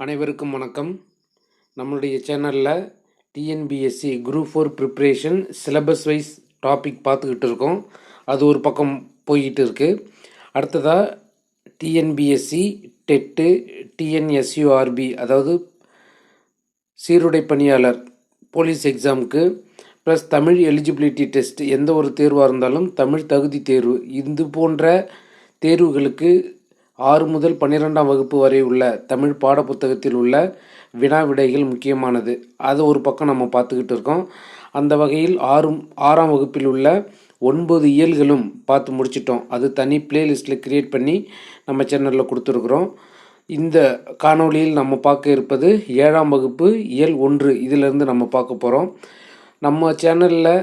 அனைவருக்கும் வணக்கம். நம்மளுடைய சேனலில் TNPSC group four preparation syllabus wise topic பார்த்துக்கிட்டு இருக்கோம். அது ஒரு பக்கம் போய்கிட்டு இருக்குது அடுத்ததாக டிஎன்பிஎஸ்சி டெட்டு டிஎன்எஸ்யூஆர்பி அதாவது சீருடை பணியாளர் போலீஸ் எக்ஸாமுக்கு ப்ளஸ் தமிழ் எலிஜிபிலிட்டி டெஸ்ட் எந்த ஒரு தேர்வாக இருந்தாலும் தமிழ் தகுதி தேர்வு. இது போன்ற தேர்வுகளுக்கு ஆறு முதல் பன்னிரெண்டாம் வகுப்பு வரை உள்ள தமிழ் பாடப்புத்தகத்தில் உள்ள வினா விடைகள் முக்கியமானது. அது ஒரு பக்கம் நம்ம பார்த்துக்கிட்டு இருக்கோம். அந்த வகையில் ஆறு ஆறாம் வகுப்பில் உள்ள ஒன்பது இயல்களும் பார்த்து முடிச்சிட்டோம். அது தனி பிளேலிஸ்ட்டில் க்ரியேட் பண்ணி நம்ம சேனலில் கொடுத்துருக்குறோம். இந்த காணொளியில் நம்ம பார்க்க இருப்பது ஏழாம் வகுப்பு இயல் ஒன்று இதிலிருந்து நம்ம பார்க்க போகிறோம் நம்ம சேனலில்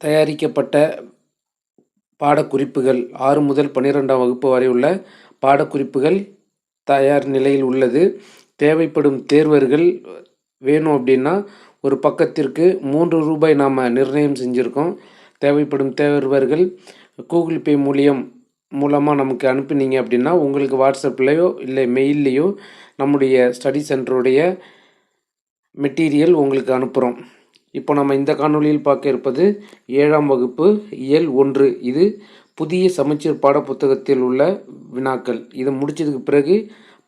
தயாரிக்கப்பட்ட பாடக்குறிப்புகள் ஆறு முதல் பன்னிரெண்டாம் வகுப்பு வரை உள்ள பாடக்குறிப்புகள் தயார் நிலையில் உள்ளது. தேவைப்படும் தேர்வர்கள் வேணும் அப்படின்னா ஒரு பக்கத்திற்கு மூன்று ரூபாய் நாம் நிர்ணயம் செஞ்சுருக்கோம். தேவைப்படும் தேர்வர்கள் கூகுள் பே மூலியம் மூலமாக நமக்கு அனுப்புனீங்க அப்படின்னா உங்களுக்கு வாட்ஸ்அப்லேயோ இல்லை மெயில்லையோ நம்முடைய ஸ்டடி சென்டருடைய மெட்டீரியல் உங்களுக்கு அனுப்புகிறோம் இப்போ நம்ம இந்த காணொளியில் பார்க்க இருப்பது ஏழாம் வகுப்பு இயல் ஒன்று. இது புதிய சமச்சீர் பாடப்புத்தகத்தில் உள்ள வினாக்கள். இதை முடிச்சதுக்கு பிறகு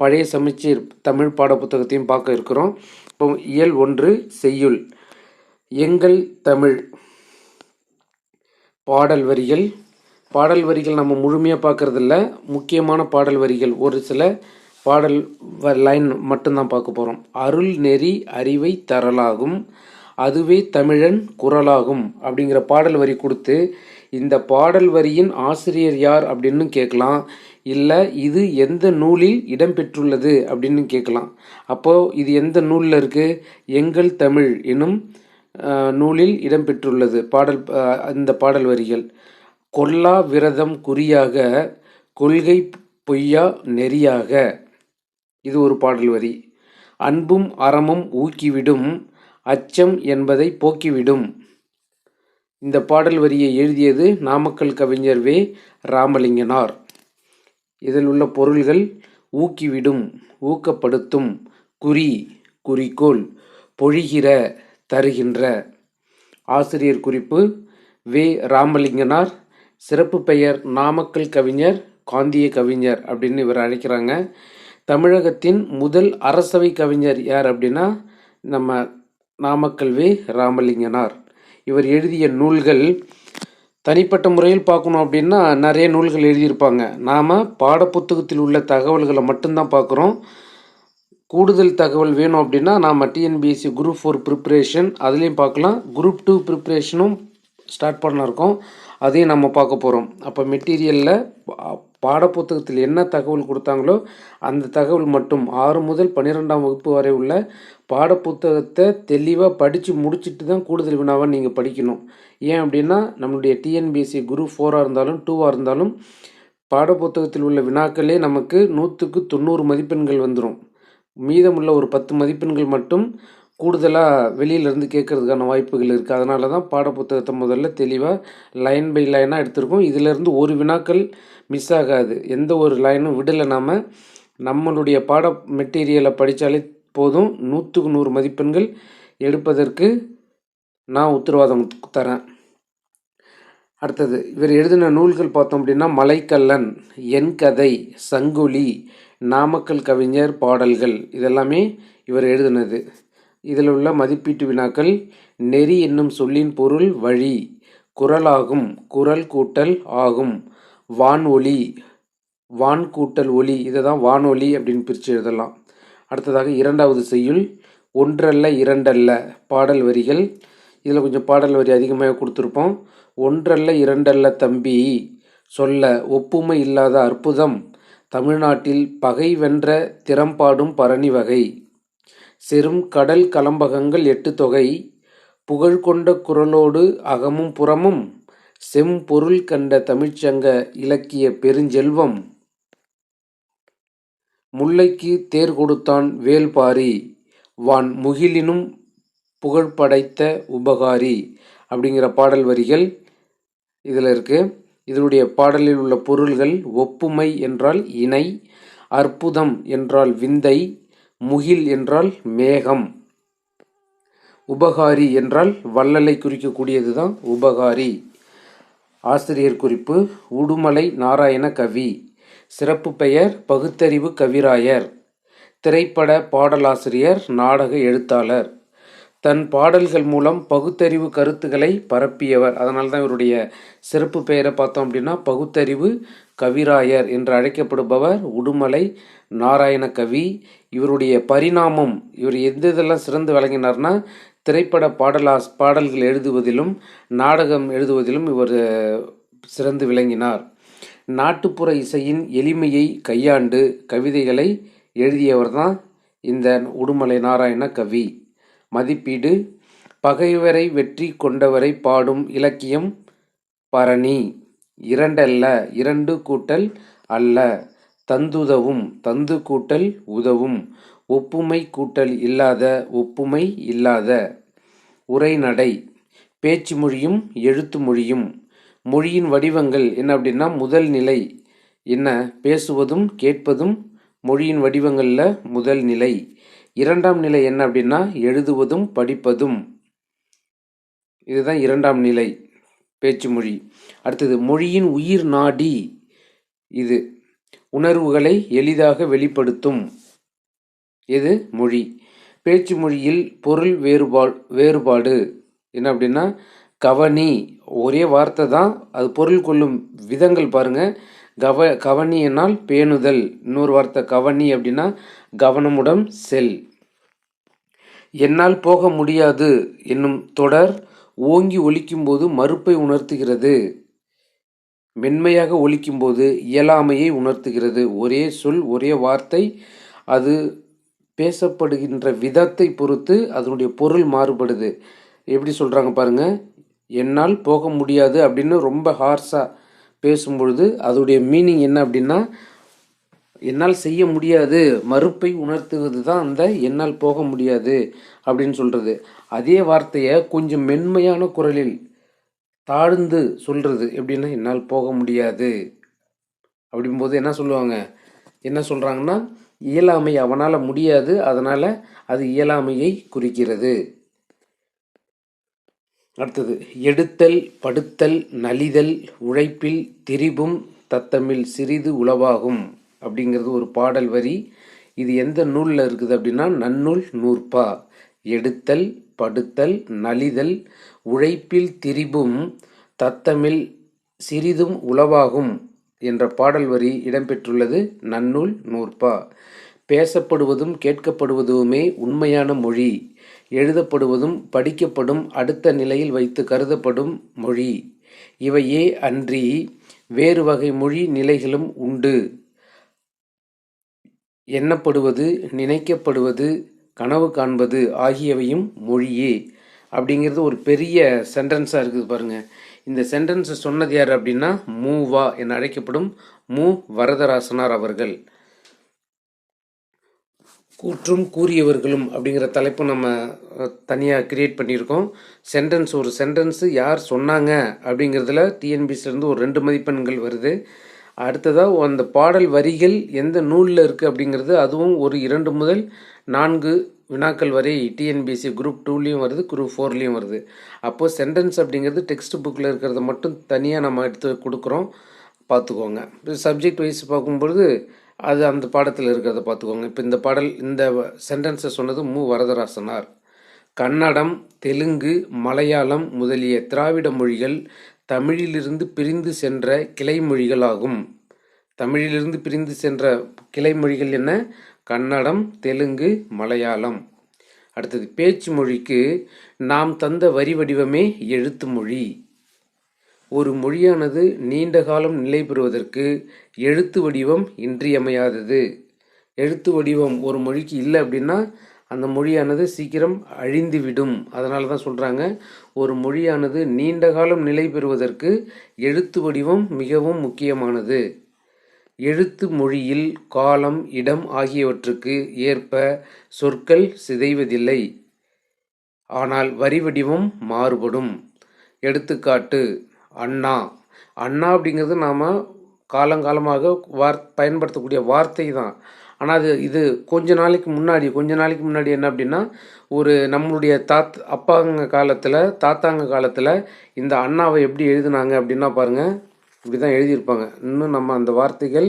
பழைய சமச்சீர் தமிழ் பாடப்புத்தகத்தையும் பார்க்க இருக்கிறோம். இப்போ இயல் ஒன்று செய்யுள். எங்கள் தமிழ். பாடல் வரிகள். பாடல் வரிகள் நம்ம முழுமையாக பார்க்குறதில்ல. முக்கியமான பாடல் வரிகள். ஒரு சில பாடல் லைன் மட்டும்தான் பார்க்க போகிறோம் அருள் நெறி அறிவை தரலாகும். அதுவே தமிழன் குரலாகும் அப்படிங்கிற பாடல் வரி கொடுத்து இந்த பாடல் வரியின் ஆசிரியர் யார் அப்படின்னு கேட்கலாம். இல்லை இது எந்த நூலில் இடம்பெற்றுள்ளது அப்படின்னு கேட்கலாம். அப்போது இது எந்த நூலில் இருக்குது எங்கள் தமிழ் எனும் நூலில் இடம்பெற்றுள்ளது பாடல் இந்த பாடல் வரிகள். கொல்லா விரதம் குறியாக கொள்கை பொய்யா நெறியாக. இது ஒரு பாடல் வரி. அன்பும் அறமும் ஊக்கிவிடும் அச்சம் என்பதை போக்கிவிடும். இந்த பாடல் வரியை எழுதியது நாமக்கல் கவிஞர் வே. ராமலிங்கனார். இதில் உள்ள பொருள்கள் ஊக்கிவிடும் ஊக்கப்படுத்தும் குறி குறிக்கோள் பொழிகிற தருகின்ற. ஆசிரியர் குறிப்பு வே. ராமலிங்கனார். சிறப்பு பெயர் நாமக்கல் கவிஞர் காந்திய கவிஞர் அப்படின்னு இவர் அழைக்கிறாங்க. தமிழகத்தின் முதல் அரசவை கவிஞர் யார் அப்படின்னா நம்ம நாமக்கல் வே. ராமலிங்கனார். இவர் எழுதிய நூல்கள் தனிப்பட்ட முறையில் பார்க்கணும் அப்படின்னா நிறைய நூல்கள் எழுதியிருப்பாங்க. நாம் பாடப்புத்தகத்தில் உள்ள தகவல்களை மட்டும்தான் பார்க்குறோம். கூடுதல் தகவல் வேணும் அப்படின்னா நாம் டிஎன்பிஎஸ்சி குரூப் ஃபோர் ப்ரிப்ரேஷன் அதுலேயும் பார்க்கலாம். குரூப் டூ ப்ரிப்ரேஷனும் ஸ்டார்ட் பண்ணிருக்கோம் அதையும் நம்ம பார்க்க போகிறோம் அப்போ மெட்டீரியலில் பாடப்புத்தகத்தில் என்ன தகவல் கொடுத்தாங்களோ அந்த தகவல் மட்டும் ஆறு முதல் பன்னிரெண்டாம் வகுப்பு வரை உள்ள பாடப்புத்தகத்தை தெளிவாக படித்து முடிச்சுட்டு தான் கூடுதல் வினாவாக நீங்கள் படிக்கணும். ஏன் அப்படின்னா நம்மளுடைய டிஎன்பிஎஸ்சி குரூப் ஃபோராக இருந்தாலும் டூவாக இருந்தாலும் பாடப்புத்தகத்தில் உள்ள வினாக்களே நமக்கு நூற்றுக்கு தொண்ணூறு மதிப்பெண்கள் வந்துடும் மீதமுள்ள ஒரு பத்து மதிப்பெண்கள் மட்டும் கூடுதலாக வெளியிலேருந்து கேட்கறதுக்கான வாய்ப்புகள் இருக்குது அதனால தான் பாடப்புத்தகத்தை முதல்ல தெளிவாக லைன் பை லைனாக எடுத்திருக்கோம். இதிலேருந்து ஒரு வினாக்கள் மிஸ் ஆகாது. எந்த ஒரு லைனும் விடலை நாம். நம்மளுடைய பாட மெட்டீரியலை படித்தாலே போதும். நூற்றுக்கு நூறு மதிப்பெண்கள் எடுப்பதற்கு நான் உத்தரவாதம் தரேன். அடுத்தது இவர் எழுதின நூல்கள் பார்த்தோம் அப்படின்னா மலைக்கல்லன் என் கதை சங்குலி நாமக்கல் கவிஞர் பாடல்கள் இதெல்லாமே இவர் எழுதினது. இதில் உள்ள மதிப்பீட்டு வினாக்கள் நெறி என்னும் சொல்லின் பொருள் வழி குரலாகும் குரல் கூட்டல் ஆகும் வான்ஒலி வான் கூட்டல் ஒலி இதை தான் வானொலி அப்படின்னு பிரித்து எழுதலாம். அடுத்ததாக இரண்டாவது செய்யுள் ஒன்றல்ல இரண்டல்ல பாடல் வரிகள். இதில் கொஞ்சம் பாடல் வரி அதிகமாக கொடுத்துருப்போம். ஒன்றல்ல இரண்டல்ல தம்பி சொல்ல ஒப்புமை இல்லாத அற்புதம் தமிழ்நாட்டில் பகை வென்ற திறம்பாடும் பரணி வகை. செரும் கடல் கலம்பகங்கள் எட்டு தொகை. புகழ் கொண்ட குரலோடு அகமும் புறமும் செம்பொருள் கண்ட தமிழ்ச்சங்க இலக்கிய பெருஞ்செல்வம். முல்லைக்கு தேர் கொடுத்தான் வேல்பாரி வான் முகிலினும் புகழ் படைத்த உபகாரி அப்படிங்கிற பாடல் வரிகள் இதில் இருக்குது இதனுடைய பாடலில் உள்ள பொருள்கள் ஒப்புமை என்றால் இணை அற்புதம் என்றால் விந்தை முகில் என்றால் மேகம். உபகாரி என்றால் வள்ளலை குறிக்கக்கூடியது தான் உபகாரி. ஆசிரியர் குறிப்பு உடுமலை நாராயண கவி. சிறப்பு பெயர் பகுத்தறிவு கவிராயர். திரைப்பட பாடலாசிரியர் நாடக எழுத்தாளர். தன் பாடல்கள் மூலம் பகுத்தறிவு கருத்துக்களை பரப்பியவர். அதனால தான் இவருடைய சிறப்பு பெயரை பார்த்தோம் அப்படின்னா பகுத்தறிவு கவிராயர் என்று அழைக்கப்படுபவர் உடுமலை நாராயண கவி. இவருடைய பரிணாமம் இவர் எந்த இதெல்லாம் சிறந்து விளங்கினார்னா திரைப்பட பாடலாஸ் பாடல்கள் எழுதுவதிலும் நாடகம் எழுதுவதிலும் இவர் சிறந்து விளங்கினார். நாட்டுப்புற இசையின் எளிமையை கையாண்டு கவிதைகளை எழுதியவர் தான் இந்த உடுமலை நாராயண கவி. மதிப்பீடு. பகைவரை வெற்றி கொண்டவரை பாடும் இலக்கியம் பரணி. இரண்டல்ல இரண்டு கூட்டல் அல்ல. தந்துதவும் தந்து கூட்டல் உதவும். ஒப்புமை கூட்டல் இல்லாத ஒப்புமை இல்லாத. உரைநடை. பேச்சு மொழியும் எழுத்து மொழியும். மொழியின் வடிவங்கள் என்ன அப்படின்னா முதல் நிலை. என்ன? பேசுவதும் கேட்பதும் மொழியின் வடிவங்களில் முதல் நிலை. இரண்டாம் நிலை என்ன அப்படின்னா எழுதுவதும் படிப்பதும். இதுதான் இரண்டாம் நிலை பேச்சு மொழி அடுத்தது மொழியின் உயிர் நாடி. இது உணர்வுகளை எளிதாக வெளிப்படுத்தும். இது மொழி. பேச்சு மொழியில் பொருள் வேறுபாடு வேறுபாடு. என்ன அப்படின்னா கவனி. ஒரே வார்த்தை தான் அது பொருள் கொள்ளும் விதங்கள் பாருங்க. கவ கவனி என்னால் பேணுதல். இன்னொரு வார்த்தை கவனி அப்படின்னா கவனமுடன் செல். என்னால் போக முடியாது என்னும் தொடர் ஓங்கி ஒலிக்கும்போது மறுப்பை உணர்த்துகிறது. மென்மையாக ஒலிக்கும்போது இயலாமையை உணர்த்துகிறது. ஒரே சொல் ஒரே வார்த்தை அது பேசப்படுகின்ற விதத்தை பொறுத்து அதனுடைய பொருள் மாறுபடுது. எப்படி சொல்கிறாங்க பாருங்கள் என்னால் போக முடியாது அப்படின்னு ரொம்ப ஹார்ஸாக பேசும்பொழுது அதோடைய மீனிங் என்ன அப்படின்னா என்னால் செய்ய முடியாது மறுப்பை உணர்த்துவது தான் அந்த என்னால் போக முடியாது அப்படின்னு சொல்கிறது அதே வார்த்தையை கொஞ்சம் மென்மையான குரலில் தாழ்ந்து சொல்கிறது எப்படின்னா என்னால் போக முடியாது. அப்படிங்கும்போது என்ன சொல்லுவாங்க? என்ன சொல்கிறாங்கன்னா இயலாமை அவனால் முடியாது அதனால் அது இயலாமையை குறிக்கிறது. அடுத்தது எடுத்தல் படுத்தல் நலிதல் உழைப்பில் திரிபும் தத்தமில் சிறிது உளவாகும். அப்படிங்கிறது ஒரு பாடல் வரி. இது எந்த நூலில் இருக்குது அப்படின்னா நன்னூல் நூற்பா. எடுத்தல் படுத்தல் நலிதல் உழைப்பில் திரிபும் தத்தமில் சிறிதும் உளவாகும் என்ற பாடல் வரி இடம்பெற்றுள்ளது. நன்னூல் நூற்பா. பேசப்படுவதும் கேட்கப்படுவதுமே உண்மையான மொழி. எழுதப்படுவதும் படிக்கப்படும் அடுத்த நிலையில் வைத்து கருதப்படும் மொழி. இவையே அன்றி வேறு வகை மொழி நிலைகளும் உண்டு. எண்ணப்படுவது நினைக்கப்படுவது கனவு காண்பது ஆகியவையும் மொழியே. அப்படிங்கிறது ஒரு பெரிய சென்டென்ஸாக இருக்குது பாருங்கள் இந்த சென்டென்ஸை சொன்னது யார் அப்படின்னா மூவா என அழைக்கப்படும் மு. வரதராசனார் அவர்கள். கூற்றும் கூறியவர்களும் அப்படிங்கிற தலைப்பு நம்ம தனியாக கிரியேட் பண்ணியிருக்கோம். சென்டென்ஸ் ஒரு சென்டென்ஸு யார் சொன்னாங்க அப்படிங்கிறதுல டிஎன்பிசிலேருந்து ஒரு ரெண்டு மதிப்பெண்கள் வருது. அடுத்ததாக அந்த பாடல் வரிகள் எந்த நூலில் இருக்குது அப்படிங்கிறது அதுவும் ஒரு இரண்டு முதல் நான்கு வினாக்கள் வரை டிஎன்பிஎஸ்சி குரூப் டூலேயும் வருது குரூப் ஃபோர்லேயும் வருது. அப்போது சென்டென்ஸ் அப்படிங்கிறது டெக்ஸ்ட் புக்கில் இருக்கிறத மட்டும் தனியாக நம்ம எடுத்து கொடுக்குறோம். பார்த்துக்கோங்க. சப்ஜெக்ட் வைஸ் பார்க்கும்பொழுது அது அந்த பாடத்தில் இருக்கிறத பார்த்துக்கோங்க. இப்போ இந்த பாடல் இந்த சென்டென்ஸை சொன்னது மு. வரதராசனார். கன்னடம் தெலுங்கு மலையாளம் முதலிய திராவிட மொழிகள் தமிழிலிருந்து பிரிந்து சென்ற கிளைமொழிகளாகும். தமிழிலிருந்து பிரிந்து சென்ற கிளைமொழிகள் என்ன? கன்னடம் தெலுங்கு மலையாளம். அடுத்தது பேச்சு மொழிக்கு நாம் தந்த வரி வடிவமே எழுத்து மொழி. ஒரு மொழியானது நீண்ட காலம் நிலை பெறுவதற்கு எழுத்து வடிவம் இன்றியமையாதது. எழுத்து வடிவம் ஒரு மொழிக்கு இல்லை அப்படின்னா அந்த மொழியானது சீக்கிரம் அழிந்துவிடும். அதனால தான் சொல்கிறாங்க ஒரு மொழியானது நீண்ட காலம் நிலை பெறுவதற்கு எழுத்து வடிவம் மிகவும் முக்கியமானது. எழுத்து மொழியில் காலம் இடம் ஆகியவற்றுக்கு ஏற்ப சொற்கள் சிதைவதில்லை. ஆனால் வரி வடிவம் மாறுபடும். எடுத்துக்காட்டு அண்ணா. அண்ணா அப்படிங்கிறது நாம் காலங்காலமாக வார் பயன்படுத்தக்கூடிய வார்த்தை தான் ஆனால் அது இது கொஞ்ச நாளைக்கு முன்னாடி கொஞ்ச நாளைக்கு முன்னாடி என்ன அப்படின்னா ஒரு நம்மளுடைய தாத் அப்பாங்க காலத்தில் தாத்தாங்க காலத்தில் இந்த அண்ணாவை எப்படி எழுதினாங்க அப்படின்னா பாருங்கள் இப்படி தான் எழுதியிருப்பாங்க. இன்னும் நம்ம அந்த வார்த்தைகள்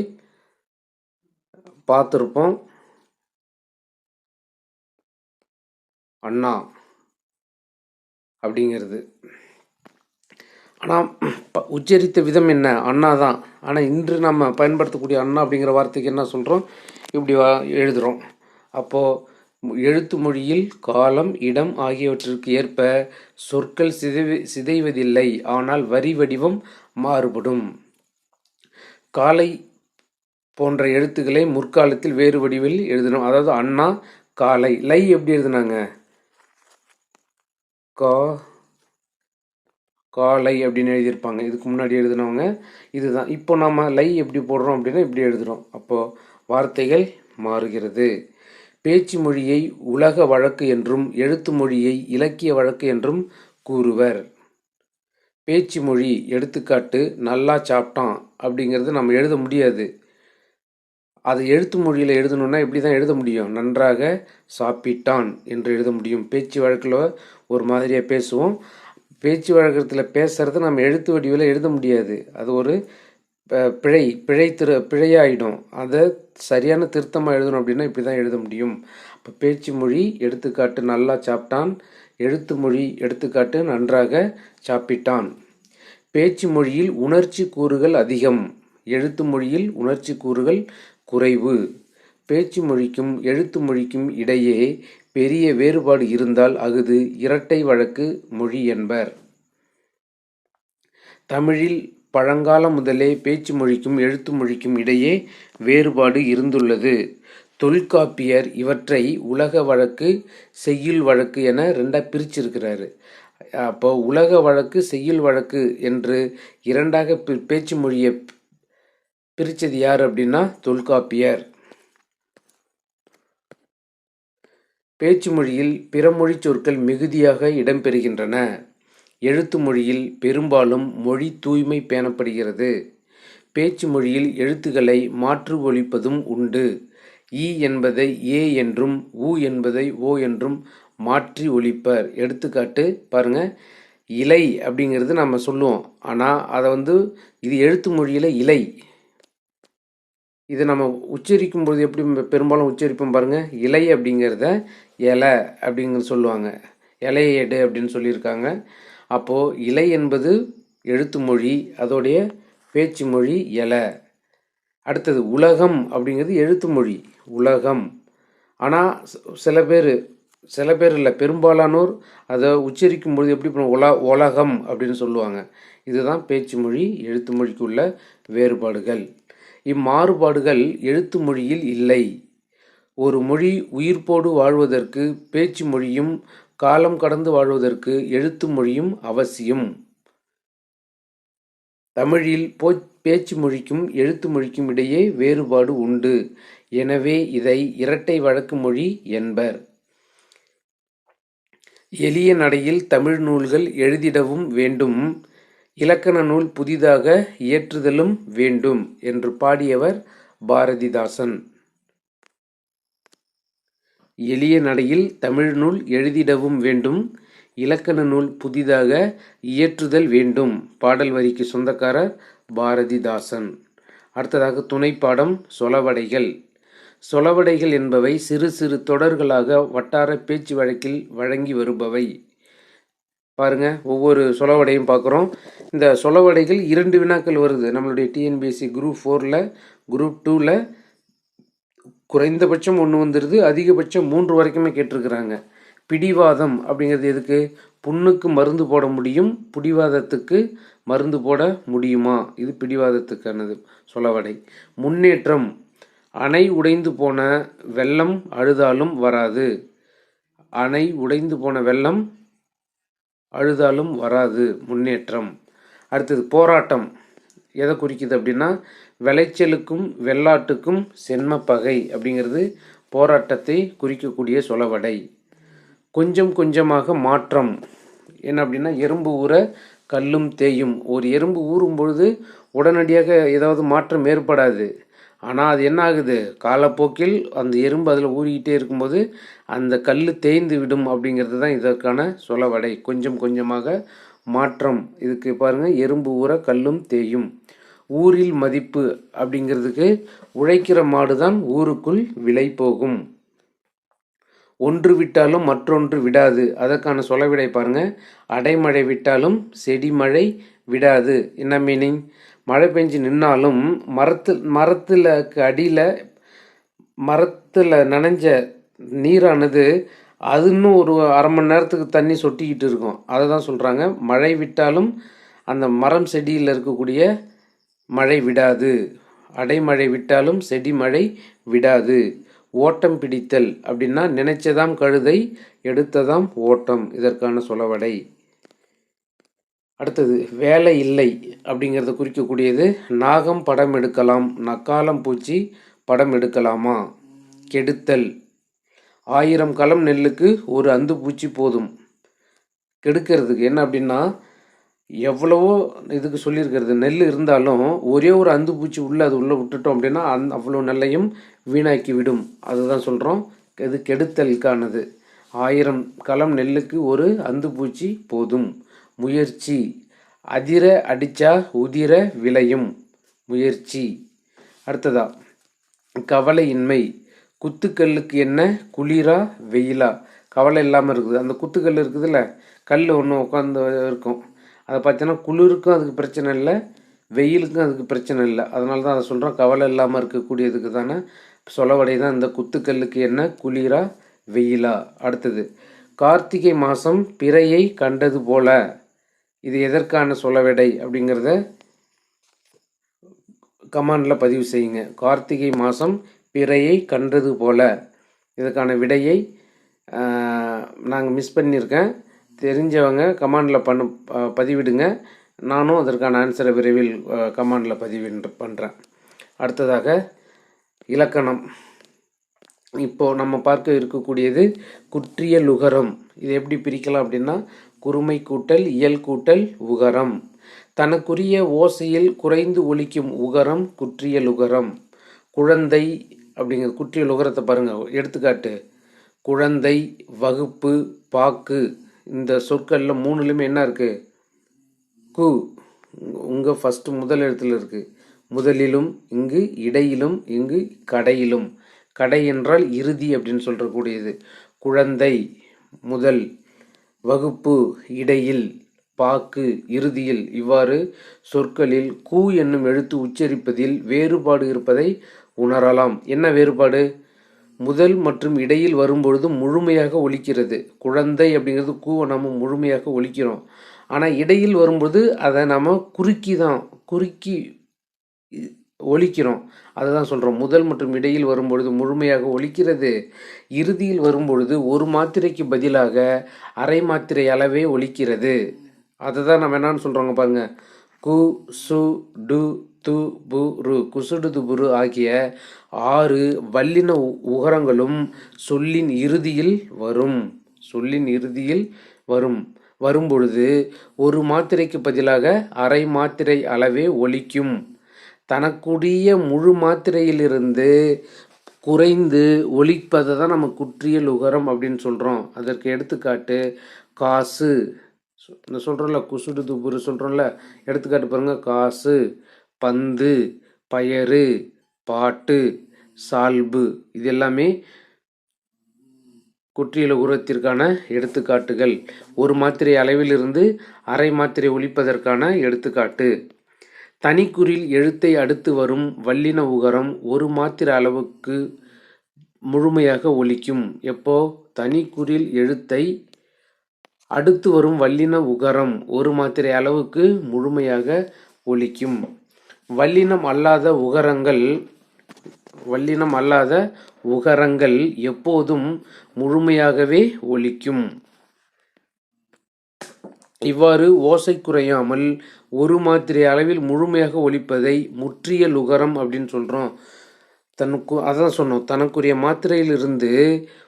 பார்த்துருப்போம். அண்ணா அப்படிங்கிறது. ஆனால் உச்சரித்த விதம் என்ன? அண்ணா தான் ஆனால் இன்று நம்ம பயன்படுத்தக்கூடிய அண்ணா அப்படிங்கிற வார்த்தைக்கு என்ன சொல்கிறோம் இப்படி வா எழுதுகிறோம் அப்போது எழுத்து மொழியில் காலம் இடம் ஆகியவற்றிற்கு ஏற்ப சொற்கள் சிதைவு சிதைவதில்லை. ஆனால் வரி வடிவம் மாறுபடும். காலை போன்ற எழுத்துக்களை முற்காலத்தில் வேறு வடிவில் எழுதினோம். அதாவது அண்ணா காலை. லை எப்படி எழுதுனாங்க? கா காலை அப்படின்னு எழுதியிருப்பாங்க. இதுக்கு முன்னாடி எழுதினவங்க. இதுதான். இப்போ நம்ம லை எப்படி போடுறோம் அப்படின்னா இப்படி எழுதுகிறோம் அப்போது வார்த்தைகள் மாறுகிறது. பேச்சு மொழியை உலக வழக்கு என்றும் எழுத்து மொழியை இலக்கிய வழக்கு என்றும் கூறுவர். பேச்சு மொழி எடுத்துக்காட்டு நல்லா சாப்பிட்டான் அப்படிங்கிறது நம்ம எழுத முடியாது. அது எழுத்து மொழியில் எழுதணுன்னா இப்படி தான் எழுத முடியும். நன்றாக சாப்பிட்டான் என்று எழுத முடியும். பேச்சு வழக்கில் ஒரு மாதிரியாக பேசுவோம். பேச்சு வழக்கத்தில் பேசுகிறத நம்ம எழுத்து வடிவில் எழுத முடியாது. அது ஒரு பிழை பிழை திரு பிழையாயிடும். அதை சரியான திருத்தமாக எழுதணும் அப்படின்னா இப்படி தான் எழுத முடியும். இப்போ பேச்சு மொழி எடுத்துக்காட்டு நல்லா சாப்பிட்டான். எழுத்து மொழி எடுத்துக்காட்டு நன்றாக சாப்பிட்டான். பேச்சு மொழியில் உணர்ச்சி கூறுகள் அதிகம். எழுத்து மொழியில் உணர்ச்சி கூறுகள் குறைவு. பேச்சு மொழிக்கும் எழுத்து மொழிக்கும் இடையே பெரிய வேறுபாடு இருந்தால் அஃது இரட்டை வழக்கு மொழி என்பர். தமிழில் பழங்காலம் முதலே பேச்சு மொழிக்கும் எழுத்து மொழிக்கும் இடையே வேறுபாடு இருந்துள்ளது. தொல்காப்பியர் இவற்றை உலக வழக்கு செய்யுள் வழக்கு என ரெண்டாக பிரிச்சிருக்கிறாரு. அப்போ உலக வழக்கு செய்யுள் வழக்கு என்று இரண்டாக பேச்சு மொழியை பிரித்தது யார் அப்படின்னா தொல்காப்பியர். பேச்சு மொழியில் பிற மொழி சொற்கள் மிகுதியாக இடம்பெறுகின்றன. எழுத்து மொழியில் பெரும்பாலும் மொழி தூய்மை பேணப்படுகிறது. பேச்சு மொழியில் எழுத்துக்களை மாற்று ஒழிப்பதும் உண்டு. ஈ என்பதை ஏ என்றும் ஊ என்பதை ஓ என்றும் மாற்றி ஒழிப்பர். எடுத்துக்காட்டு பாருங்க. இலை அப்படிங்கிறது நம்ம சொல்லுவோம். ஆனால் அதை வந்து இது எழுத்து மொழியில் இலை. இதை நம்ம உச்சரிக்கும் பொழுது எப்படி பெரும்பாலும் உச்சரிப்போம் பாருங்கள் இலை அப்படிங்கிறத இலை அப்படிங்கிறது சொல்லுவாங்க. இலையேடு அப்படின்னு சொல்லியிருக்காங்க. அப்போது இலை என்பது எழுத்து மொழி அதோடைய பேச்சு மொழி இலை அடுத்தது உலகம் அப்படிங்கிறது எழுத்து மொழி உலகம். ஆனால் சில பேர் சில பேர் இல்லை பெரும்பாலானோர் அதை உச்சரிக்கும் பொழுது எப்படி உல உலகம் அப்படின்னு சொல்லுவாங்க. இதுதான் பேச்சு மொழி எழுத்து மொழிக்குள்ள வேறுபாடுகள். இம்மாறுபாடுகள் எழுத்து மொழியில் இல்லை. ஒரு மொழி உயிர்ப்போடு வாழ்வதற்கு பேச்சு மொழியும் காலம் கடந்து வாழ்வதற்கு எழுத்து மொழியும் அவசியம். தமிழில் போ பேச்சு மொழிக்கும் எழுத்து மொழிக்கும் இடையே வேறுபாடு உண்டு. எனவே இதை இரட்டை வழக்கு மொழி என்பர். எளிய நடையில் தமிழ் நூல்கள் எழுதிடவும் வேண்டும். இலக்கண நூல் புதிதாக இயற்றுதலும் வேண்டும் என்று பாடியவர் பாரதிதாசன். எளிய நடையில் தமிழ் நூல் எழுதிடவும் வேண்டும் இலக்கண நூல் புதிதாக இயற்றுதல் வேண்டும் பாடல் வரிக்கு சொந்தக்காரர் பாரதிதாசன். அடுத்ததாக துணைப்பாடம் சொலவடைகள். சொலவடைகள் என்பவை சிறு சிறு தொடர்களாக வட்டார பேச்சு வழக்கில் வழங்கி வருபவை. பாருங்க ஒவ்வொரு சொலவடையும் பார்க்குறோம். இந்த சொலவடைகள் இரண்டு வினாக்கள் வருது. நம்மளுடைய டிஎன்பிஎஸ்சி குரூப் ஃபோரில் குரூப் டூவில் குறைந்தபட்சம் ஒன்று வந்துடுது அதிகபட்சம் மூன்று வரைக்குமே கேட்டிருக்கிறாங்க. பிடிவாதம் அப்படிங்கிறது எதுக்கு? புண்ணுக்கு மருந்து போட முடியும் பிடிவாதத்துக்கு மருந்து போட முடியுமா? இது பிடிவாதத்துக்கானது சொலவடை. முன்னேற்றம். அணை உடைந்து போன வெள்ளம் அழுதாலும் வராது. அணை உடைந்து போன வெள்ளம் அழுதாலும் வராது. முன்னேற்றம். அடுத்தது போராட்டம். எதை குறிக்குது அப்படின்னா விளைச்சலுக்கும் வெள்ளாட்டுக்கும் சென்ம பகை அப்படிங்கிறது போராட்டத்தை குறிக்கக்கூடிய சொலவடை. கொஞ்சம் கொஞ்சமாக மாற்றம். என்ன அப்படின்னா எறும்பு ஊற கல்லும் தேயும். ஒரு எறும்பு ஊறும் பொழுது உடனடியாக ஏதாவது மாற்றம் ஏற்படாது. ஆனால் அது என்ன ஆகுது? காலப்போக்கில் அந்த எறும்பு அதில் ஊறிக்கிட்டே இருக்கும்போது அந்த கல் தேய்ந்து விடும் அப்படிங்கிறது தான் இதற்கான சொலவடை. கொஞ்சம் கொஞ்சமாக மாற்றம். இதுக்கு பாருங்கள் எறும்பு ஊற கல்லும் தேயும். ஊரில் மதிப்பு அப்படிங்கிறதுக்கு உழைக்கிற மாடு தான் ஊருக்குள் விலை போகும். ஒன்று விட்டாலும் மற்றொன்று விடாது. அதற்கான சொலவிடை பாருங்க. அடைமழை விட்டாலும் செடி மழை விடாது. என்ன மீனிங் மழை பெஞ்சு நின்னாலும் மரத்து மரத்தில் அடியில் மரத்தில் நனைஞ்ச நீரானது அது இன்னும் ஒரு அரை மணி நேரத்துக்கு தண்ணி சொட்டிக்கிட்டு இருக்கும். அதை தான் சொல்கிறாங்க மழை விட்டாலும் அந்த மரம் செடியில் இருக்கக்கூடிய மழை விடாது. அடைமழை விட்டாலும் செடி மழை விடாது. ஓட்டம் பிடித்தல் அப்படின்னா நினைச்சதாம் கழுதை எடுத்ததாம் ஓட்டம். இதற்கான சொலவடை. அடுத்தது வேலை இல்லை அப்படிங்கிறத குறிக்கக்கூடியது நாகம் படம் எடுக்கலாம். நக்காலம் பூச்சி படம் எடுக்கலாமா? கெடுத்தல். ஆயிரம் களம் நெல்லுக்கு ஒரு அந்து பூச்சி போதும். கெடுக்கிறதுக்கு என்ன அப்படின்னா எவ்வளவோ இதுக்கு சொல்லியிருக்கிறது. நெல் இருந்தாலும் ஒரே ஒரு அந்து பூச்சி உள்ளே அது உள்ளே விட்டுட்டோம் அப்படின்னா அந் அவ்வளோ நெல்லையும் வீணாக்கி விடும் அதுதான் சொல்கிறோம் இது கெடுத்தலுக்கானது. ஆயிரம் களம் நெல்லுக்கு ஒரு அந்து பூச்சி போதும். முயற்சி. அதிர அடித்தா உதிர விளையும். முயற்சி. அடுத்ததா. கவலையின்மை. குத்துக்கல்லுக்கு என்ன? குளிரா? வெயிலா? கவலை இல்லாமல் இருக்குது. அந்த குத்துக்கல் இருக்குதுல்ல? கல் ஒன்று உட்காந்து இருக்கும். அதை பார்த்தீங்கன்னா குளிருக்கும் அதுக்கு பிரச்சனை இல்லை வெயிலுக்கும் அதுக்கு பிரச்சனை இல்லை. அதனால தான் அதை சொல்கிறோம் கவலை இல்லாமல் இருக்கக்கூடியதுக்கு தானே சொலவடை தான் இந்த குத்துக்கல்லுக்கு என்ன? குளிரா வெயிலா? அடுத்தது கார்த்திகை மாதம் பிறையை கண்டது போல. இது எதற்கான சொலவடை அப்படிங்கிறத கமாண்டில் பதிவு செய்யுங்க. கார்த்திகை மாதம் பிறையை கண்டது போல. இதுக்கான விடையை நாங்கள் மிஸ் பண்ணியிருக்கேன். தெரிஞ்சவங்க கமாண்டில் பண்ண ப- பதிவிடுங்க. நானும் அதற்கான ஆன்சரை விரைவில் கமாண்டில் பதிவு பண்ணுறேன் அடுத்ததாக இலக்கணம். இப்போது நம்ம பார்க்க இருக்கக்கூடியது குற்றிய லுகரம் இது எப்படி பிரிக்கலாம் அப்படின்னா குறுமை கூட்டல் இயல் கூட்டல் உகரம். தனக்குரிய ஓசையில் குறைந்து ஒலிக்கும் உகரம் குற்றிய லுகரம் குழந்தை அப்படிங்கிற குற்றிய லுகரத்தை பாருங்கள் எடுத்துக்காட்டு. குழந்தை வகுப்பு பாக்கு. இந்த சொற்களில் மூணுலேயுமே என்ன இருக்குது கு. உங்கள் ஃபஸ்ட்டு முதல் எழுத்தில் இருக்குது முதலிலும் இங்கு இடையிலும் இங்கு கடையிலும். கடை என்றால் இறுதி அப்படின்னு சொல்கிறக்கூடியது குழந்தை முதல். வகுப்பு இடையில். பாக்கு இறுதியில். இவ்வாறு சொற்களில் கூ என்னும் எழுத்து உச்சரிப்பதில் வேறுபாடு இருப்பதை உணரலாம். என்ன வேறுபாடு? முதல் மற்றும் இடையில் வரும்பொழுது முழுமையாக ஒலிக்கிறது. குழந்தை அப்படிங்கிறது கூவை நம்ம முழுமையாக ஒழிக்கிறோம் ஆனால் இடையில் வரும்போது அதை நம்ம குறுக்கி தான் குறுக்கி ஒலிக்கிறோம். அதுதான் சொல்கிறோம் முதல் மற்றும் இடையில் வரும்பொழுது முழுமையாக ஒலிக்கிறது. இறுதியில் வரும்பொழுது ஒரு மாத்திரைக்கு பதிலாக அரை மாத்திரை அளவே ஒலிக்கிறது. அதை தான் நம்ம என்னன்னு சொல்கிறோங்க பாருங்க. கு சு டு து பு ரு. குசுடு புரு ஆகிய ஆறு வல்லின உ- உகரங்களும் சொல்லின் இறுதியில் வரும். சொல்லின் இறுதியில் வரும். வரும்பொழுது ஒரு மாத்திரைக்கு பதிலாக அரை மாத்திரை அளவே ஒலிக்கும். தனக்குரிய முழு மாத்திரையிலிருந்து குறைந்து ஒலிப்பதை தான் நம்ம குற்றியல் உகரம் அப்படின்னு சொல்கிறோம் அதற்கு எடுத்துக்காட்டு காசு. இந்த சொல்கிறோம்ல குசுடு துபுரு சொல்கிறோம்ல எடுத்துக்காட்டு பாருங்கள் காசு பந்து பயறு. பாட்டு சால்பு இது எல்லாமே குற்றியல உரத்திற்கான எடுத்துக்காட்டுகள். ஒரு மாத்திரை அளவிலிருந்து அரை மாத்திரை ஒழிப்பதற்கான எடுத்துக்காட்டு. தனிக்குறில் எழுத்தை அடுத்து வரும் வல்லின உகரம் ஒரு மாத்திரை அளவுக்கு முழுமையாக ஒலிக்கும். எப்போ? தனிக்குறில் எழுத்தை அடுத்து வரும் வல்லின உகரம் ஒரு மாத்திரை அளவுக்கு முழுமையாக ஒலிக்கும். வல்லினம் அல்லாத உகரங்கள் வல்லினம் அல்லாத உகரங்கள் எப்போதும் முழுமையாகவே ஒலிக்கும். இவ்வாறு ஓசை குறையாமல் ஒரு மாத்திரை அளவில் முழுமையாக ஒலிப்பதை முற்றியல் உகரம் அப்படின்னு சொல்கிறோம் தனக்கு அதான் சொன்னோம் தனக்குரிய மாத்திரையிலிருந்து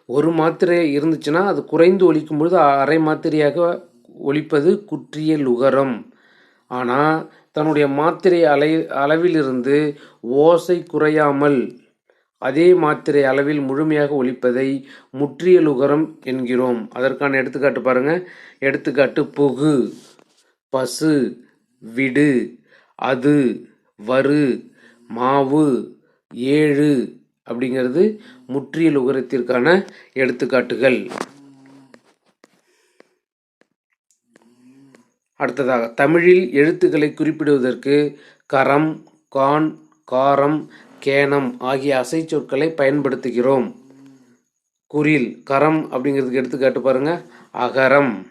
ஒரு மாத்திரை இருந்துச்சுன்னா அது குறைந்து ஒலிக்கும் பொழுது அரை மாத்திரையாக ஒலிப்பது குற்றிய லுகரம் ஆனால் தன்னுடைய மாத்திரை அலை அளவிலிருந்து ஓசை குறையாமல் அதே மாத்திரை அளவில் முழுமையாக ஒழிப்பதை முற்றிய லுகரம் என்கிறோம். அதற்கான எடுத்துக்காட்டு பாருங்க. எடுத்துக்காட்டு புகு பசு விடு அது வரு மாவு ஏழு அப்படிங்கிறது முற்றிய லுகரத்திற்கான எடுத்துக்காட்டுகள். அடுத்ததாக தமிழில் எழுத்துக்களை குறிப்பிடுவதற்கு கரம் கான் காரம் கேனம் ஆகிய அசை சொற்களை பயன்படுத்துகிறோம். குறில் கரம் அப்படிங்கிறதுக்கு எடுத்துக்காட்டு பாருங்க. அகரம்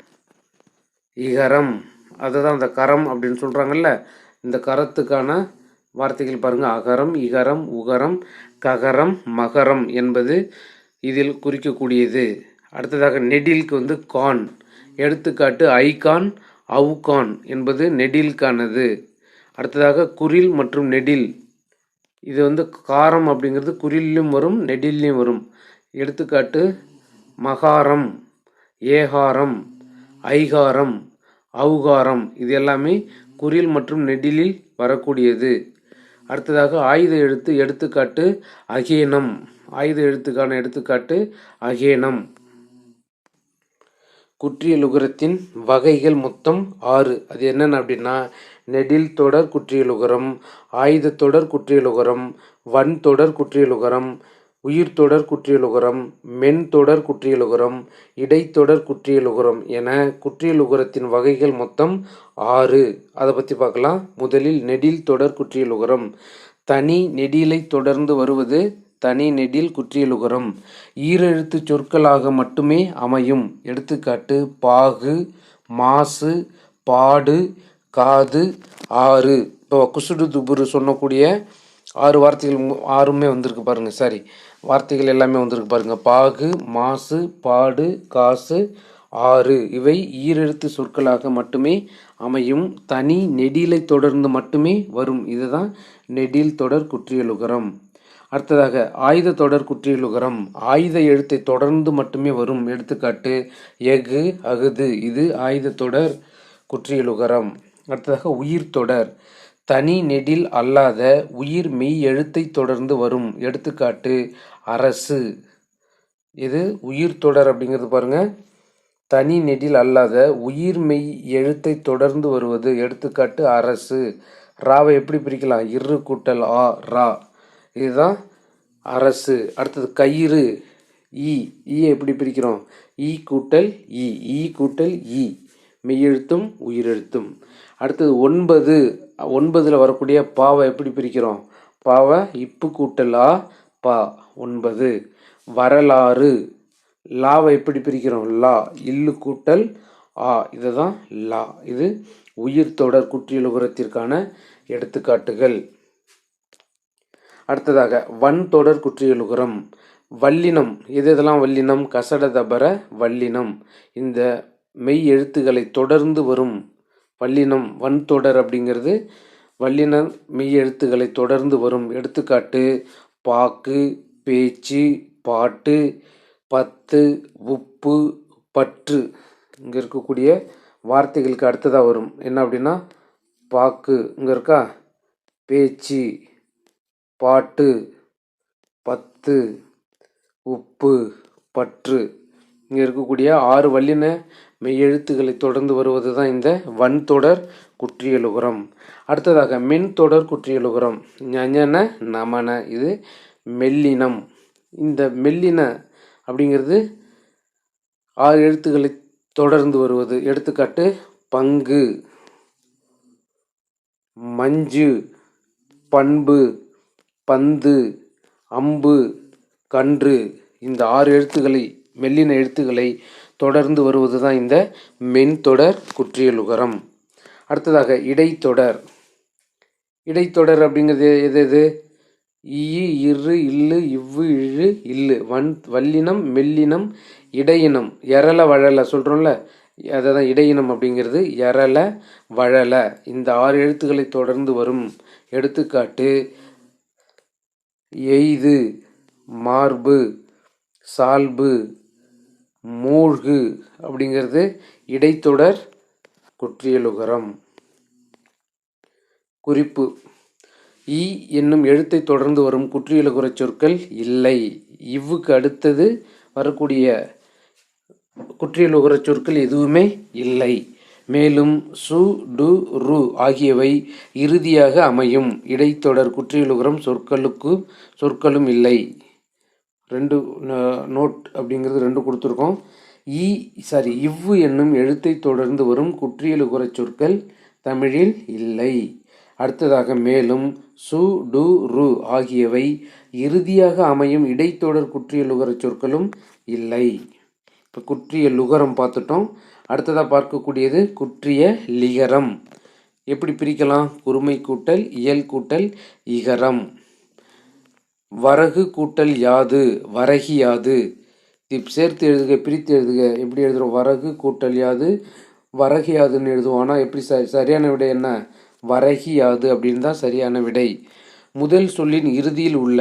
இகரம். அதுதான் அந்த கரம் அப்படின்னு சொல்கிறாங்கல்ல இந்த கரத்துக்கான வார்த்தைகள் பாருங்கள் அகரம் இகரம் உகரம் ககரம் மகரம் என்பது இதில் குறிக்கக்கூடியது. அடுத்ததாக நெடிலுக்கு வந்து கான். எடுத்துக்காட்டு ஐகான் அவுகான் என்பது நெடிலுக்கானது அடுத்ததாக குரில் மற்றும் நெடில். இது வந்து காரம் அப்படிங்கிறது குறில்லையும் வரும் நெடிலையும் வரும். எடுத்துக்காட்டு மகாரம் ஏகாரம் ஐகாரம் அவுகாரம் இது எல்லாமே குறில் மற்றும் நெடிலில் வரக்கூடியது. அடுத்ததாக ஆயுத எழுத்து எடுத்துக்காட்டு அகேனம். ஆயுத எழுத்துக்கான எடுத்துக்காட்டு அகேனம். குற்றியலுகரத்தின் வகைகள் மொத்தம் ஆறு. அது என்னென்ன அப்படின்னா நெடில் தொடர் குற்றியலுகரம் ஆயுத தொடர் குற்றியலுகரம் வன் தொடர் குற்றியலுகரம் உயிர் தொடர் குற்றியலுகரம் மென் தொடர் குற்றியலுகரம் இடைத்தொடர் குற்றியலுகரம் என குற்றியலுகரத்தின் வகைகள் மொத்தம் ஆறு. அதை பற்றி பார்க்கலாம் முதலில் நெடில் தொடர் குற்றியலுகரம். தனி நெடிலை தொடர்ந்து வருவது தனி நெடில் குற்றியலுகரம். ஈரெழுத்து சொற்களாக மட்டுமே அமையும். எடுத்துக்காட்டு பாகு மாசு பாடு காது ஆறு. இப்போ குசுடு துபுரு சொன்னக்கூடிய ஆறு வார்த்தைகள் ஆறுமே வந்திருக்கு பாருங்கள் சாரி. வார்த்தைகள் எல்லாமே வந்திருக்கு பாருங்கள் பாகு மாசு பாடு காசு ஆறு. இவை ஈரெழுத்து சொற்களாக மட்டுமே அமையும். தனி நெடிலை தொடர்ந்து மட்டுமே வரும். இதுதான் நெடில் தொடர் குற்றியலுகரம். அடுத்ததாக ஆயுத தொடர் குற்றியலுகரம். ஆயுத எழுத்தை தொடர்ந்து மட்டுமே வரும். எடுத்துக்காட்டு எஃகு அகுது. இது ஆயுத தொடர் குற்றியலுகரம். அடுத்ததாக உயிர் தொடர். தனி நெடில் அல்லாத உயிர் மெய் எழுத்தை தொடர்ந்து வரும். எடுத்துக்காட்டு அரசு. இது உயிர் தொடர் அப்படிங்கிறது பாருங்க. தனி நெடில் அல்லாத உயிர் மெய் எழுத்தை தொடர்ந்து வருவது. எடுத்துக்காட்டு அரசு. ராவை எப்படி பிரிக்கலாம்? இரு கூட்டல் ஆ ரா. இதுதான் அரசு. அடுத்தது கயிறு. ஈ. எப்படி பிரிக்கிறோம்? ஈ கூட்டல் ஈ ஈ கூட்டல் ஈ மெய்யெழுத்தும் உயிரெழுத்தும் அடுத்தது ஒன்பது. ஒன்பதில் வரக்கூடிய பாவை எப்படி பிரிக்கிறோம்? பாவை இப்பு கூட்டலா பா. ஒன்பது. வரலாறு. லாவை எப்படி பிரிக்கிறோம்? லா. இல்லு கூட்டல் ஆ. இதை தான் லா. இது உயிர் தொடர் குற்றியலுகரத்திற்கான எடுத்துக்காட்டுகள். அடுத்ததாக வன் தொடர் குற்றியலுகரம். வல்லினம். எது இதெல்லாம் வல்லினம்? கசட தபர வல்லினம். இந்த மெய் எழுத்துக்களை தொடர்ந்து வரும் வல்லினம் வன் தொடர் அப்படிங்கிறது வல்லின மெய் எழுத்துக்களை தொடர்ந்து வரும். எடுத்துக்காட்டு பாக்கு பேச்சு பாட்டு பத்து உப்பு பற்று இங்கே இருக்கக்கூடிய வார்த்தைகளுக்கு அடுத்ததாக வரும். என்ன அப்படின்னா பாக்கு இங்கே இருக்கா? பேச்சு பாட்டு பத்து உப்பு பற்று இங்கே இருக்கக்கூடிய ஆறு வல்லின மெய்யெழுத்துக்களை தொடர்ந்து வருவது தான் இந்த வன் தொடர் குற்றியலுகரம். அடுத்ததாக மென் தொடர் குற்றியலுகரம் ஞன நமன இது மெல்லினம். இந்த மெல்லின அப்படிங்கிறது ஆறு எழுத்துக்களை தொடர்ந்து வருவது. எடுத்துக்காட்டு பங்கு மஞ்சு பண்பு பந்து அம்பு கன்று. இந்த ஆறு எழுத்துக்களை மெல்லின எழுத்துக்களை தொடர்ந்து வருவது தான் இந்த மென்தொடர் குற்றியலுகரம் அடுத்ததாக இடைத்தொடர். இடைத்தொடர் அப்படிங்கிறது எது எது? ஈ இரு இல்லு இவ்வு இழு இல்லு. வன் வல்லினம் மெல்லினம் இடையினம். எரல வழல சொல்கிறோம்ல அதை தான் இடையினம் அப்படிங்கிறது. எரல வழல இந்த ஆறு எழுத்துக்களை தொடர்ந்து வரும். எடுத்துக்காட்டு எய்து மார்பு சால்பு மூழ்கு அப்படிங்கிறது இடைத்தொடர் குற்றியலுகரம். குறிப்பு. இ என்னும் எழுத்தை தொடர்ந்து வரும் குற்றியலுகர சொற்கள் இல்லை. இவ்வுக்கு அடுத்தது வரக்கூடிய குற்றியலுகரச் சொற்கள் எதுவுமே இல்லை. மேலும் சு டு ரு ஆகியவை இறுதியாக அமையும். இடைத்தொடர் குற்றியலுகரம் சொற்களுக்கு சொற்களும் இல்லை. ரெண்டு நோட் அப்படிங்கிறது ரெண்டு கொடுத்துருக்கோம். இ சாரி இவ்வு என்னும் எழுத்தை தொடர்ந்து வரும் குற்றியலுகரச் சொற்கள் தமிழில் இல்லை. அடுத்ததாக மேலும் சு டு ரு ஆகியவை இறுதியாக அமையும் இடைத்தொடர் குற்றியலுகரச் சொற்களும் இல்லை. இப்போ குற்றிய லுகரம் பார்த்துட்டோம். அடுத்ததாக பார்க்கக்கூடியது குற்றிய லிகரம். எப்படி பிரிக்கலாம்? குறுமை கூட்டல் இயல் கூட்டல் இகரம். வரகு கூட்டல் யாது வரகி யாது. இப் சேர்த்து எழுதுக பிரித்து எழுதுக. எப்படி எழுதுகிறோம் வரகு கூட்டல் யாது வரகி யாதுன்னு எழுதுவோம். ஆனால் எப்படி ச சரியான விடை என்ன? வரகி யாது அப்படின்னு தான் சரியான விடை. முதல் சொல்லின் இறுதியில் உள்ள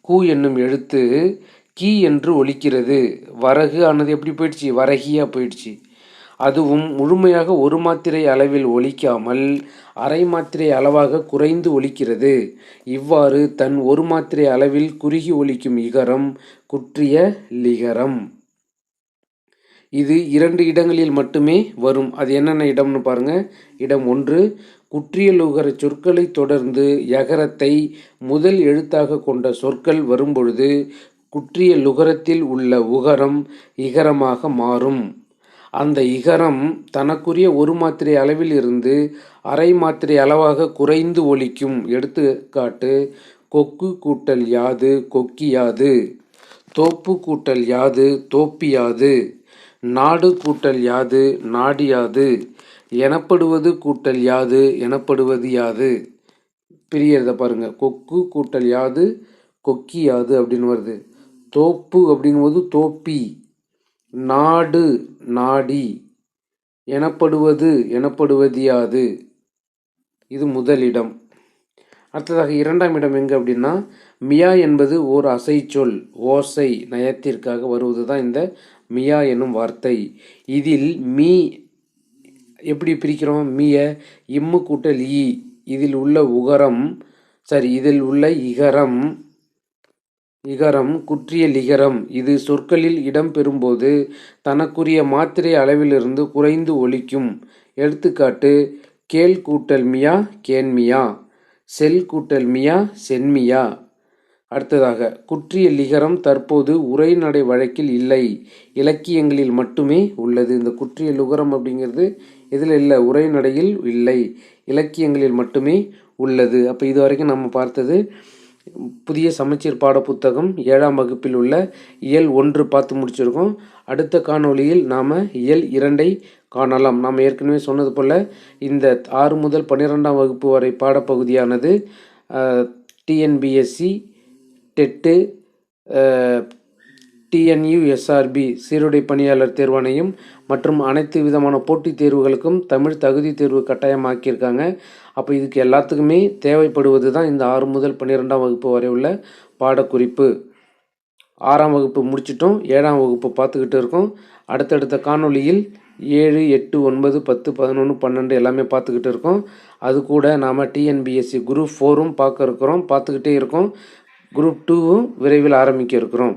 கூ என்னும் எழுத்து கீ என்று ஒலிக்கிறது. வரகு ஆனது எப்படி போயிடுச்சு? வரகியாக போயிடுச்சு. அதுவும் முழுமையாக ஒரு மாத்திரை அளவில் ஒலிக்காமல் அரை மாத்திரை அளவாக குறைந்து ஒலிக்கிறது. இவ்வாறு தன் ஒரு மாத்திரை அளவில் குறுகி ஒலிக்கும் இகரம் குற்றிய லிகரம். இது இரண்டு இடங்களில் மட்டுமே வரும். அது என்னென்ன இடம்னு பாருங்க. இடம் ஒன்று குற்றியலுகர சொற்களை தொடர்ந்து யகரத்தை முதல் எழுத்தாக கொண்ட சொற்கள் வரும்பொழுது குற்றிய லுகரத்தில் உள்ள உகரம் இகரமாக மாறும். அந்த இகரம் தனக்குரிய ஒரு மாத்திரை அளவில் இருந்து அரை மாத்திரை அளவாக குறைந்து ஒலிக்கும். எடுத்துக்காட்டு கொக்கு கூட்டல் யாது கொக்கியாது தோப்பு கூட்டல் யாது தோப்பியாது நாடு கூட்டல் யாது நாடியாது எனப்படுவது கூட்டல் யாது எனப்படுவது யாது. பிரியறத பாருங்க. கொக்கு கூட்டல் யாது கொக்கி யாது அப்படின்னு வருது. தோப்பு அப்படிங்கும்போது தோப்பி. நாடு நாடி. எனப்படுவது எனப்படுவது யாது இது முதலிடம். அடுத்ததாக இரண்டாம் இடம் எங்கே அப்படின்னா மியா என்பது ஓர் அசைச்சொல் ஓசை நயத்திற்காக வருவது தான் இந்த மியா என்னும் வார்த்தை. இதில் மீ எப்படி பிரிக்கிறோம்? மிய இம்மு கூட்டல் ஈ. இதில் உள்ள உகரம் சரி இதில் உள்ள இகரம் இகரம் குற்றிய லிகரம் இது சொற்களில் இடம் பெறும்போது தனக்குரிய மாத்திரை அளவிலிருந்து குறைந்து ஒலிக்கும். எடுத்துக்காட்டு கேள் கூட்டல் மியா கேன்மியா செல் கூட்டல் மியா சென்மியா அடுத்ததாக குற்றிய லிகரம் தற்போது உரைநடை வழக்கில் இல்லை. இலக்கியங்களில் மட்டுமே உள்ளது. இந்த குற்றிய லுகரம் அப்படிங்கிறது இதில் இல்லை உரைநடையில் இல்லை. இலக்கியங்களில் மட்டுமே உள்ளது. அப்போ இது வரைக்கும் நம்ம பார்த்தது புதிய சமச்சீர் பாட புத்தகம் ஏழாம் வகுப்பில் உள்ள இயல் ஒன்று பார்த்து முடிச்சிருக்கோம். அடுத்த காணொளியில் நாம் இயல் இரண்டை காணலாம். நாம் ஏற்கனவே சொன்னது போல் இந்த ஆறு முதல் பன்னிரெண்டாம் வகுப்பு வரை பாடப்பகுதியானது டிஎன்பிஎஸ்சி டெட்டு டிஎன்யூஎஸ்ஆர்பி சீருடை பணியாளர் தேர்வாணையம் மற்றும் அனைத்து விதமான போட்டித் தேர்வுகளுக்கும் தமிழ் தகுதி தேர்வு கட்டாயமாக்கியிருக்காங்க. அப்போ இதுக்கு எல்லாத்துக்குமே தேவைப்படுவது தான் இந்த ஆறு முதல் பன்னிரெண்டாம் வகுப்பு வரை உள்ள பாடக்குறிப்பு. ஆறாம் வகுப்பு முடிச்சிட்டோம். ஏழாம் வகுப்பு பார்த்துக்கிட்டு இருக்கோம். அடுத்தடுத்த காணொளியில் ஏழு எட்டு ஒன்பது பத்து பதினொன்று பன்னெண்டு எல்லாமே பார்த்துக்கிட்டு இருக்கோம். அது கூட நாம் டிஎன்பிஎஸ்சி குரூப் ஃபோரும் பார்க்க இருக்கிறோம். பார்த்துக்கிட்டே இருக்கோம். குரூப் டூவும் விரைவில் ஆரம்பிக்க இருக்கிறோம்.